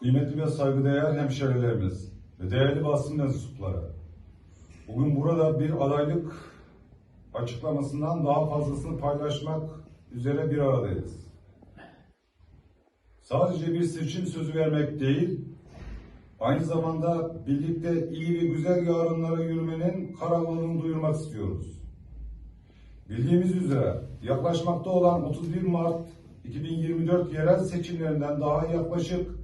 Kıymetli ve saygıdeğer hemşerilerimiz ve değerli basın mensupları. Bugün burada bir adaylık açıklamasından daha fazlasını paylaşmak üzere bir aradayız. Sadece bir seçim sözü vermek değil, aynı zamanda birlikte iyi ve güzel yarınlara yürümenin kararlılığını duyurmak istiyoruz. Bildiğimiz üzere yaklaşmakta olan 31 Mart 2024 yerel seçimlerinden daha yaklaşık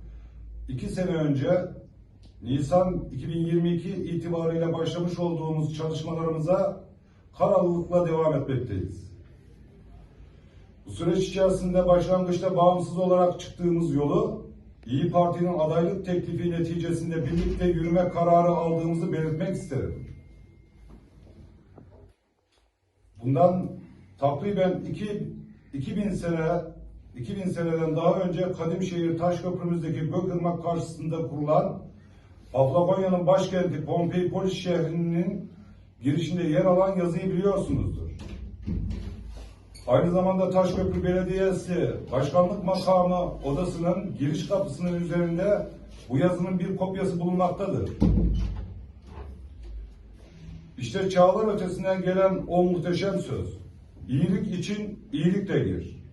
iki sene önce Nisan 2022 itibariyle başlamış olduğumuz çalışmalarımıza kararlılıkla devam etmekteyiz. Bu süreç içerisinde başlangıçta bağımsız olarak çıktığımız yolu İyi Parti'nin adaylık teklifi neticesinde birlikte yürüme kararı aldığımızı belirtmek isterim. Bundan takriben iki, 2000 sene 2000 seneden daha önce Kadimşehir Taşköprümüzdeki Gökırmak karşısında kurulan Aflabanya'nın başkenti Pompei Polis şehrinin girişinde yer alan yazıyı biliyorsunuzdur. Aynı zamanda Taşköprü Belediyesi Başkanlık Makamı odasının giriş kapısının üzerinde bu yazının bir kopyası bulunmaktadır. İşte çağlar ötesinden gelen o muhteşem söz. İyilik için iyilik de gir.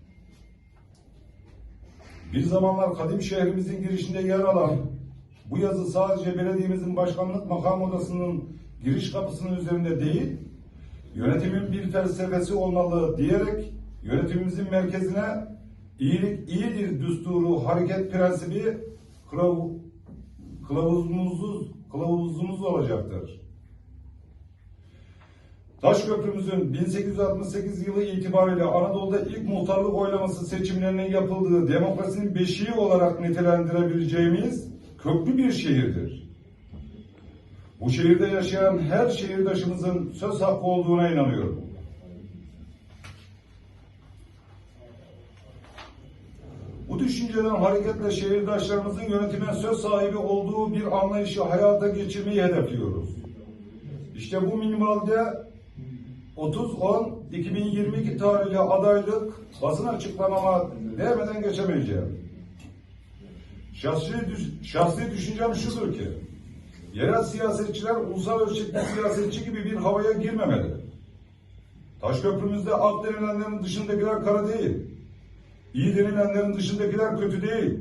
Bir zamanlar kadim şehrimizin girişinde yer alan bu yazı sadece belediyemizin başkanlık makam odasının giriş kapısının üzerinde değil, yönetimin bir felsefesi olmalı diyerek yönetimimizin merkezine iyilik iyidir düsturu hareket prensibi kılav- kılavuzumuz, kılavuzumuz olacaktır. Taşköprümüzün 1868 yılı itibariyle Anadolu'da ilk muhtarlık oylaması seçimlerinin yapıldığı demokrasinin beşiği olarak nitelendirebileceğimiz köklü bir şehirdir. Bu şehirde yaşayan her şehirdaşımızın söz hakkı olduğuna inanıyorum. Bu düşünceden hareketle şehirdaşlarımızın yönetime söz sahibi olduğu bir anlayışı hayata geçirmeyi hedefliyoruz. İşte bu minvalde 30-10-2022 tarihli adaylık basın açıklamama değmeden geçemeyeceğim. Şahsi, şahsi düşüncem şudur ki, yerel siyasetçiler ulusal ölçekli siyasetçi gibi bir havaya girmemeli. Taşköprümüzde ak denilenlerin dışındakiler kara değil. İyi denilenlerin dışındakiler kötü değil.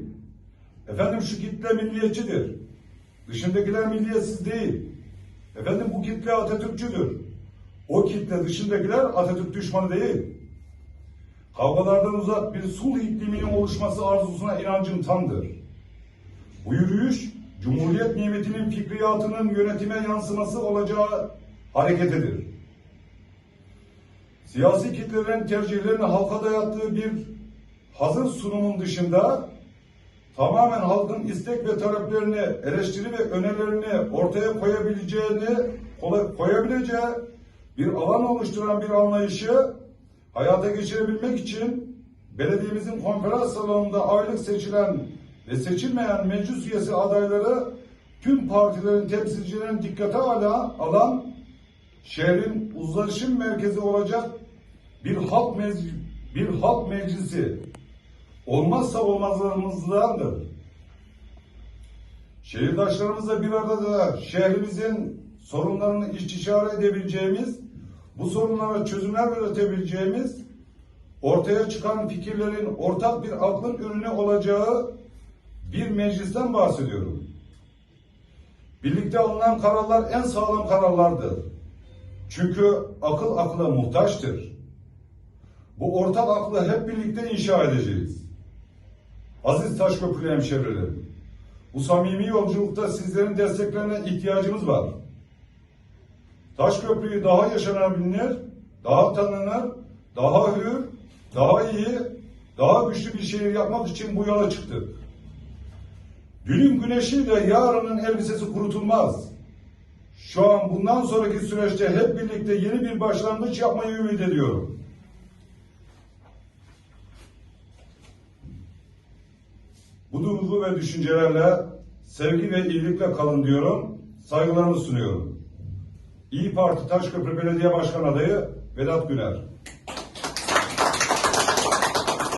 Efendim şu kitle milliyetçidir. Dışındakiler milliyetsiz değil. Efendim bu kitle Atatürkçüdür. O kitle dışındakiler Atatürk düşmanı değil. Kavgalardan uzak bir sulh ikliminin oluşması arzusuna inancım tamdır. Bu yürüyüş, Cumhuriyet nimetinin fikriyatının yönetime yansıması olacağı hareketidir. Siyasi kitlelerin tercihlerini halka dayattığı bir hazır sunumun dışında tamamen halkın istek ve taleplerini, eleştiri ve önerilerini ortaya koyabileceğini, koyabileceği bir alan oluşturan bir anlayışı hayata geçirebilmek için belediyemizin konferans salonunda aylık seçilen ve seçilmeyen meclis üyesi adayları tüm partilerin temsilcilerin dikkate ala- alan şehrin uzlaşım merkezi olacak bir halk meclisi, bir halk meclisi olmazsa olmazlarımızdandır. Şehirdaşlarımızla bir arada da şehrimizin sorunlarını istişare edebileceğimiz, bu sorunlara çözümler üretebileceğimiz, ortaya çıkan fikirlerin ortak bir aklın ürünü olacağı bir meclisten bahsediyorum. Birlikte alınan kararlar en sağlam kararlardır. Çünkü akıl akla muhtaçtır. Bu ortak aklı hep birlikte inşa edeceğiz. Aziz Taşköprülü hemşehrilerim, bu samimi yolculukta sizlerin desteklerine ihtiyacımız var. Taşköprüyü daha yaşanabilir, daha tanınır, daha hür, daha iyi, daha güçlü bir şehir yapmak için bu yola çıktık. Günün güneşiyle yarının elbisesi kurutulmaz. Şu an bundan sonraki süreçte hep birlikte yeni bir başlangıç yapmayı ümit ediyorum. Bu duygu ve düşüncelerle sevgi ve iyilikle kalın diyorum. Saygılarımı sunuyorum. İyi Parti Taşköprü Belediye Başkan Adayı Vedat Güler.